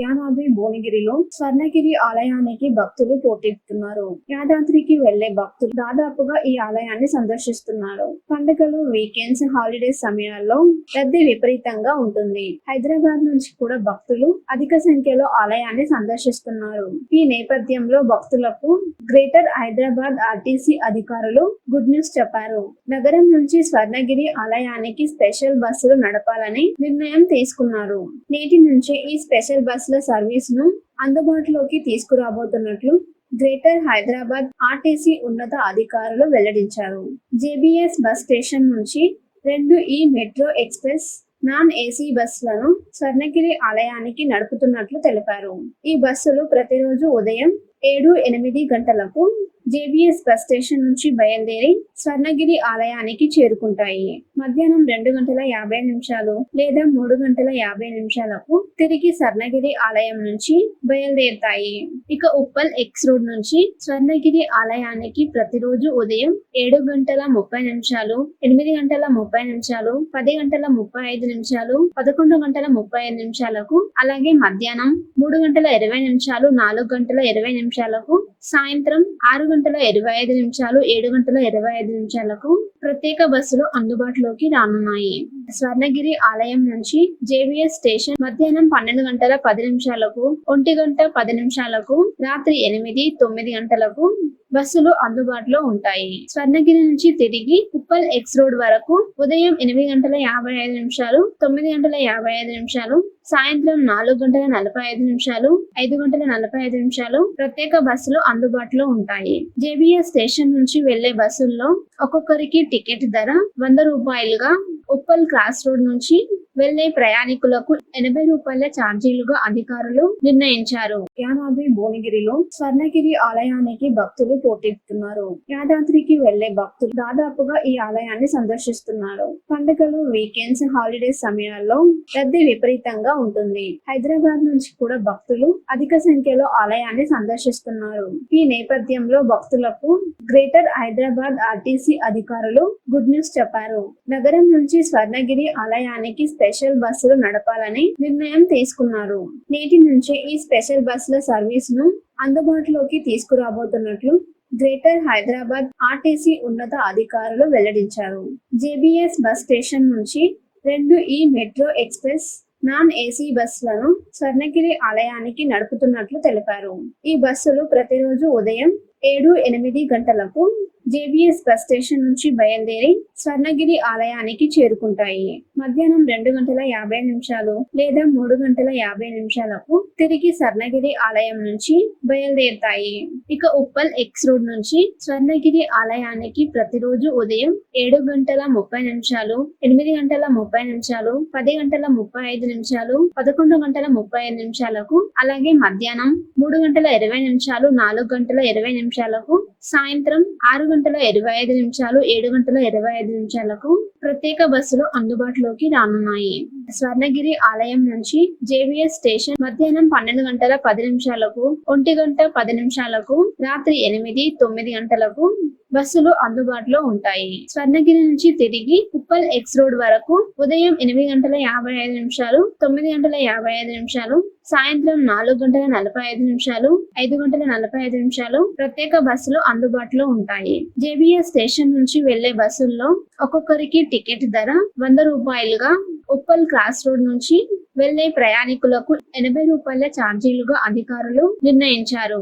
యాదాద్రి భువనగిరిలో స్వర్ణగిరి ఆలయానికి భక్తులు పోటెత్తున్నారు. యాదాద్రికి వెళ్ళే భక్తులు దాదాపుగా ఈ ఆలయాన్ని సందర్శిస్తున్నారు. పండుగలు వీకెండ్స్ హాలిడేస్ సమయాల్లో రద్దీ విపరీతంగా ఉంటుంది. హైదరాబాద్ నుంచి కూడా భక్తులు అధిక సంఖ్యలో ఆలయాన్ని సందర్శిస్తున్నారు. ఈ నేపథ్యంలో భక్తులకు గ్రేటర్ హైదరాబాద్ ఆర్టీసీ అధికారులు గుడ్ న్యూస్ చెప్పారు. నగరం నుంచి స్వర్ణగిరి ఆలయానికి స్పెషల్ బస్సులు నడపాలని నిర్ణయం తీసుకున్నారు. నేటి నుంచి ఈ స్పెషల్ బస్సుల సర్వీస్ను అందుబాటులోకి తీసుకురాబోతున్నట్లు గ్రేటర్ హైదరాబాద్ ఆర్టీసీ ఉన్నత అధికారులు వెల్లడించారు. జేబీఎస్ బస్ స్టేషన్ నుంచి రెండు ఈ మెట్రో ఎక్స్ప్రెస్ నాన్ ఏసీ బస్సులను స్వర్ణగిరి ఆలయానికి నడుపుతున్నట్లు తెలిపారు. ఈ బస్సులు ప్రతిరోజు ఉదయం ఏడు ఎనిమిది గంటలకు జేబీఎస్ బస్ స్టేషన్ నుంచి బయలుదేరి స్వర్ణగిరి ఆలయానికి చేరుకుంటాయి. మధ్యాహ్నం రెండు గంటల యాభై నిమిషాలు లేదా మూడు గంటల యాభై నిమిషాలకు తిరిగి స్వర్ణగిరి ఆలయం నుంచి బయలుదేరుతాయి. ఇక ఉప్పల్ ఎక్స్ రోడ్ నుంచి స్వర్ణగిరి ఆలయానికి ప్రతిరోజు ఉదయం ఏడు గంటల ముప్పై నిమిషాలు ఎనిమిది గంటల ముప్పై నిమిషాలు పది గంటల ముప్పై ఐదు నిమిషాలు పదకొండు గంటల ముప్పై ఐదు నిమిషాలకు అలాగే మధ్యాహ్నం మూడు గంటల ఇరవై నిమిషాలు నాలుగు గంటల ఇరవై నిమిషాలకు సాయంత్రం ఆరు గంటల ఇరవై ఐదు నిమిషాలు ఏడు గంటల ఇరవై ఐదు నిమిషాలకు ప్రత్యేక బస్సులు అందుబాటులోకి రానున్నాయి. స్వర్ణగిరి ఆలయం నుంచి జేబీఎస్ స్టేషన్ మధ్యాహ్నం పన్నెండు గంటల పది నిమిషాలకు ఒంటి గంట పది నిమిషాలకు రాత్రి ఎనిమిది తొమ్మిది గంటలకు బస్సులు అందుబాటులో ఉంటాయి. స్వర్ణగిరి నుంచి తిరిగి ఉప్పల్ ఎక్స్ రోడ్ వరకు ఉదయం ఎనిమిది గంటల యాభై ఐదు నిమిషాలు తొమ్మిది గంటల యాభై ఐదు నిమిషాలు సాయంత్రం నాలుగు గంటల నలభై ఐదు నిమిషాలు ఐదు గంటల నలభై ఐదు నిమిషాలు ప్రత్యేక బస్సులు అందుబాటులో ఉంటాయి. జేబీఎస్ స్టేషన్ నుంచి వెళ్ళే బస్సుల్లో ఒక్కొక్కరికి టికెట్ ధర వంద రూపాయలుగా ఉప్పల్ క్రాస్ రోడ్ నుంచి వెళ్ళే ప్రయాణికులకు ఎనభై రూపాయల ఛార్జీలుగా అధికారులు నిర్ణయించారు. యాదాద్రి భువనగిరిలో స్వర్ణగిరి ఆలయానికి భక్తులు పోటెత్తున్నారు. యాదాద్రికి వెళ్ళే భక్తులు దాదాపుగా ఈ ఆలయాన్ని సందర్శిస్తున్నారు. పండుగలు వీకెండ్స్ హాలిడేస్ సమయాల్లో రద్దీ విపరీతంగా ఉంటుంది. హైదరాబాద్ నుంచి కూడా భక్తులు అధిక సంఖ్యలో ఆలయాన్ని సందర్శిస్తున్నారు. ఈ నేపథ్యంలో భక్తులకు గ్రేటర్ హైదరాబాద్ ఆర్టీసీ అధికారులు గుడ్ న్యూస్ చెప్పారు. నగరం నుంచి స్వర్ణగిరి ఆలయానికి స్పెషల్ బస్సులు నడపాలని నిర్ణయం తీసుకున్నారు. నేటి నుంచి ఈ స్పెషల్ బస్సుల సర్వీస్ను అందుబాటులోకి తీసుకురాబోతున్నట్లు గ్రేటర్ హైదరాబాద్ ఆర్టీసీ ఉన్నత అధికారులు వెల్లడించారు. జేబీఎస్ బస్ స్టేషన్ నుంచి రెండు ఈ మెట్రో ఎక్స్ప్రెస్ నాన్ ఏసీ బస్సులను స్వర్ణగిరి ఆలయానికి నడుపుతున్నట్లు తెలిపారు. ఈ బస్సులు ప్రతిరోజు ఉదయం ఏడు ఎనిమిది గంటలకు జేబీఎస్ బస్ స్టేషన్ నుంచి బయలుదేరి స్వర్ణగిరి ఆలయానికి చేరుకుంటాయి. మధ్యాహ్నం రెండు గంటల యాభై నిమిషాలు లేదా మూడు గంటల యాభై నిమిషాలకు తిరిగి స్వర్ణగిరి ఆలయం నుంచి బయలుదేరుతాయి. ఇక ఉప్పల్ ఎక్స్ రోడ్ నుంచి స్వర్ణగిరి ఆలయానికి ప్రతిరోజు ఉదయం ఏడు గంటల ముప్పై నిమిషాలు ఎనిమిది గంటల ముప్పై నిమిషాలు పది గంటల ముప్పై ఐదు నిమిషాలు పదకొండు గంటల ముప్పై ఐదు నిమిషాలకు అలాగే మధ్యాహ్నం మూడు గంటల ఇరవై నిమిషాలు నాలుగు గంటల ఇరవై నిమిషాలకు సాయంత్రం ఆరు గంటల ఇరవై ఐదు నిమిషాలు ఏడు గంటల ఇరవై ఐదు నిమిషాలకు ప్రత్యేక బస్సులు అందుబాటులోకి రానున్నాయి. స్వర్ణగిరి ఆలయం నుంచి జేబీఎస్ స్టేషన్ మధ్యాహ్నం పన్నెండు గంటల పది నిమిషాలకు ఒంటి గంట పది నిమిషాలకు రాత్రి ఎనిమిది తొమ్మిది గంటలకు బస్సులు అందుబాటులో ఉంటాయి. స్వర్ణగిరి నుంచి తిరిగి ఉప్పల్ ఎక్స్ రోడ్ వరకు ఉదయం ఎనిమిది గంటల యాభై ఐదు నిమిషాలు తొమ్మిది గంటల యాభై ఐదు నిమిషాలు సాయంత్రం నాలుగు గంటల నలభై ఐదు నిమిషాలు ఐదు గంటల నలభై ఐదు నిమిషాలు ప్రత్యేక బస్సులు అందుబాటులో ఉంటాయి. జేబీఎస్ స్టేషన్ నుంచి వెళ్ళే బస్సుల్లో ఒక్కొక్కరికి టికెట్ ధర వంద రూపాయలుగా ఉప్పల్ క్రాస్ రోడ్ నుంచి వెళ్ళే ప్రయాణికులకు ఎనభై రూపాయల ఛార్జీలుగా అధికారులు నిర్ణయించారు.